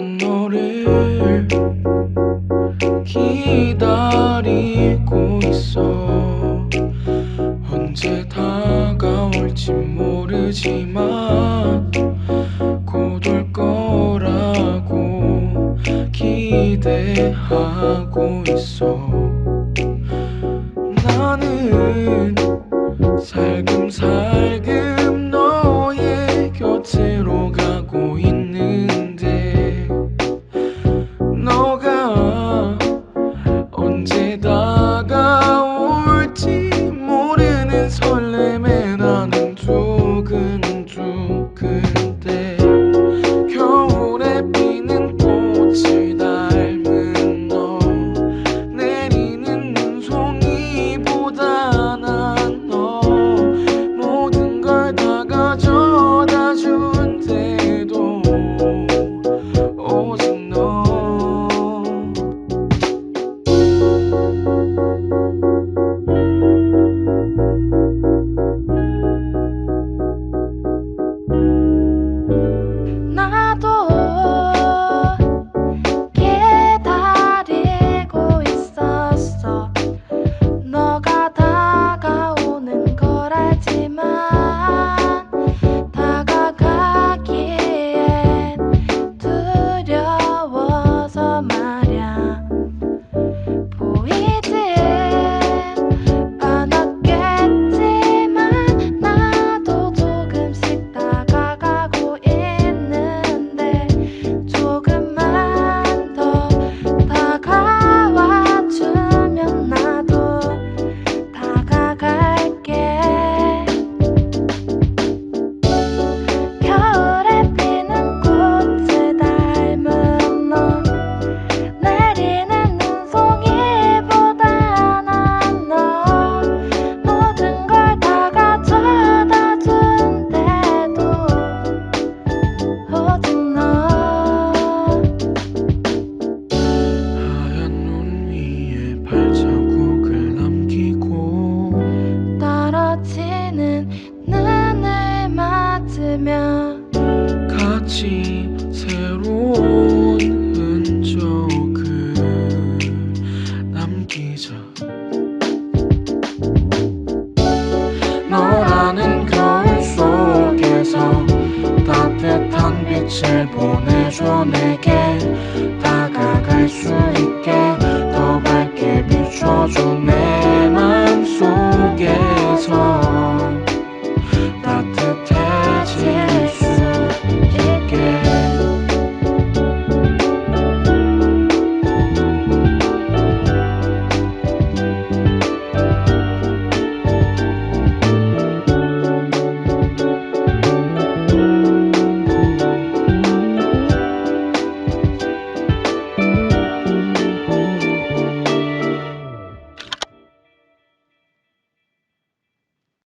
너를 기다리고 있어. 언제 다가올지 모르지만 곧 올 거라고 기대하고 있어. 나는 살금살금 너의 곁으 my 없이 새로운 흔적을 남기자. 너라는 거울 속에서 따뜻한 빛을 보내줘 내게. 다가갈 수 있게 더 밝게 비춰주네